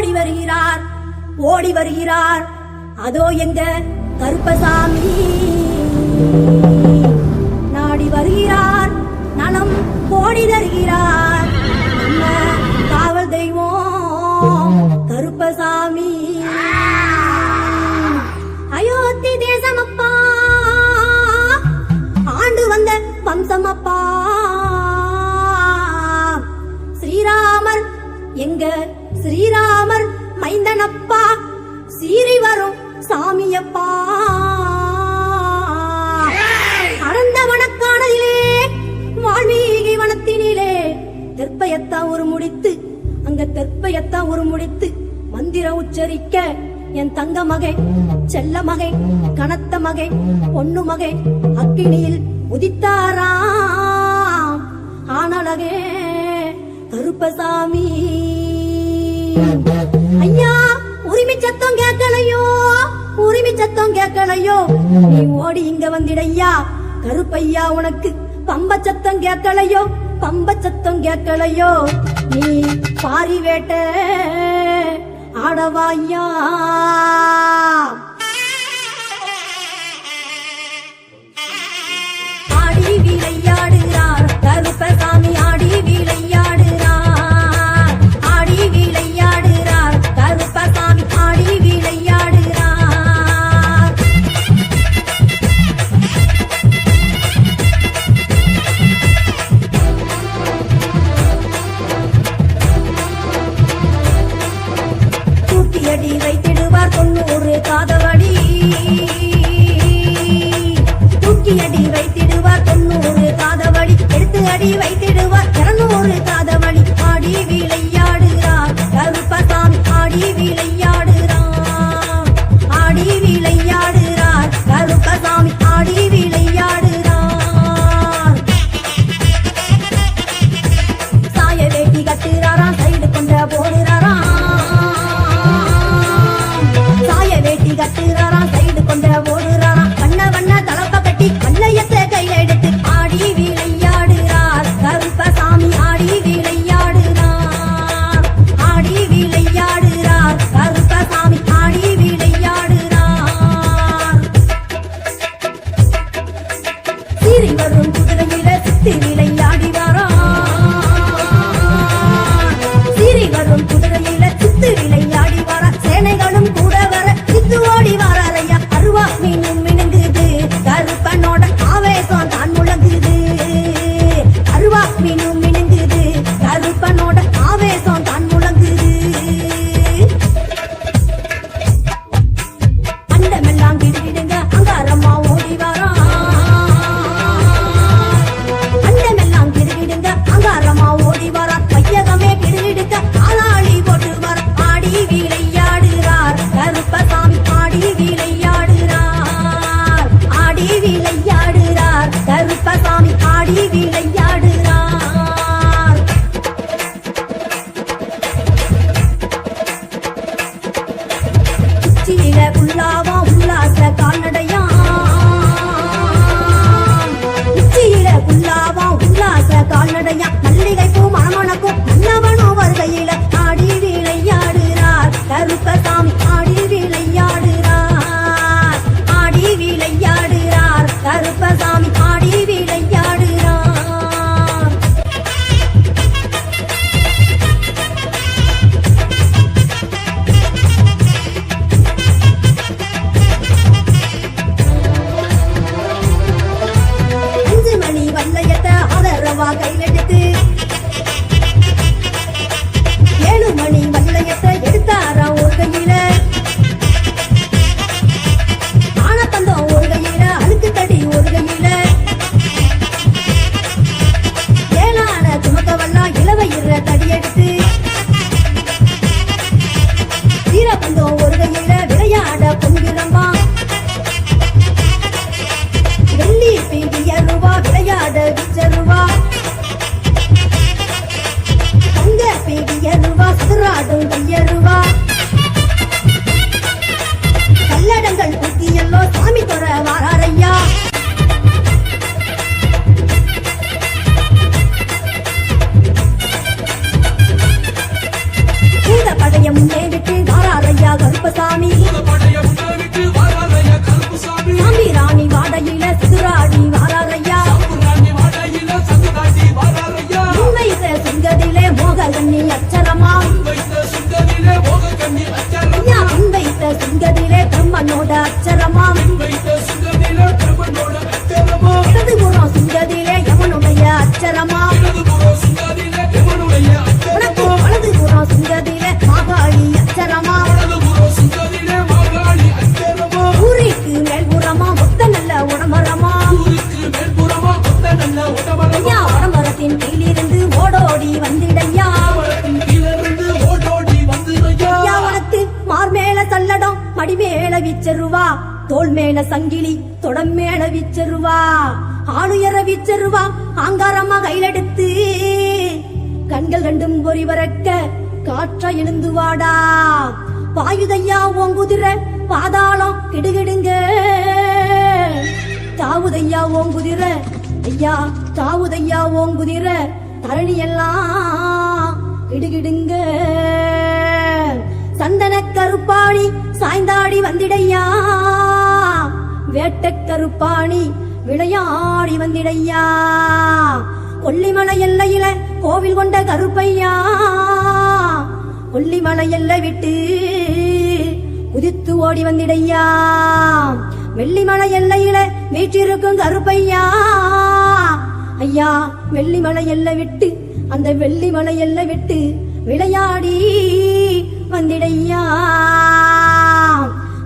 ஓடி வருகிறார் ஓடி வருகிறார். அதோ எங்க கருப்பசாமி. நாடி வருகிறார் நலம் ஓடி தருகிறார். நம்ம காவல் தெய்வம் கருப்பசாமி. அயோத்தி தேசமப்பா ஆண்டு வந்த வம்சமப்பா. ஸ்ரீராமர் எங்க ஸ்ரீராமர் மைந்தனப்பா சீறி வரும் சாமியப்பா. அடர்ந்த வனக்கானதிலே வால்மீகி வனத்தினிலே தெற்பயத்தா ஒரு முடித்து அங்க தெற்பயத்தான் ஒரு முடித்து மந்திரம் உச்சரிக்க என் தங்க மகை செல்ல மகை கனத்த மகை பொண்ணு மகை அக்கினியில் உதித்தாராம். ஆனழகே கருப்பசாமி. ஐயா உரிமை சத்தம் கேட்கலையோ? உரிமை சத்தம் கேட்கலையோ? நீ ஓடி இங்க வந்திடையா? கருப்பையா உனக்கு பம்ப சத்தம் கேட்கலையோ? பம்ப சத்தம் கேட்கலையோ? நீ பாரி வேட்ட ஆடவாய்யா? ஆடி விளையாடுறார் கருப்பசாமி ஆடி விளையாடுறார் விளையாட வெள்ளி பீடிய விளையாட விச்சருவா. தங்க பீடிய சிறாடும் சுதராடும் தோல் சங்கிலி தொடம் மேல விச்சருவா. ஆளுயர விச்சருவா ஆங்காரமா கையிலெடுத்து. கண்கள் ரெண்டும் பொறி வரக்க காற்றா எழுந்து வாடா பாயுதையா ஓங்குதிர பாதாளம் கிடுகிடுங்க. தாவுதையா ஓங்குதிர ஐயா தாவுதையா ஓங்குதிர தரணி எல்லாம் கிடுகிடுங்க. சந்தன கருப்பாளி சாய்ந்தாடி வந்திடையா. வேட்டை கருப்பாணி விளையாடி வந்திடையா. கொல்லிமலை எல்லையில கோவில் கொண்ட கருப்பையா. கொல்லிமலை எல்லை விட்டு குதித்து ஓடி வந்திடையா. வெள்ளிமலை எல்லையில வீற்றிருக்கும் கருப்பையா. ஐயா வெள்ளிமலை எல்லை விட்டு அந்த வெள்ளிமலை எல்லை விட்டு விளையாடி வந்திடையா.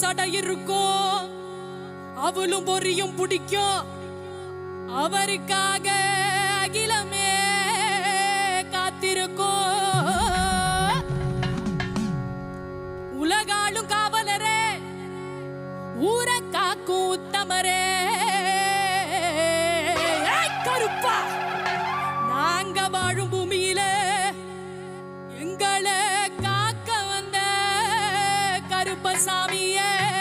பேசாட்டா இருக்கும் அவளும் பொறியும் பிடிக்கும். அவருக்காக அகிலமே ਘਰ ਬਸਾਵੀਏ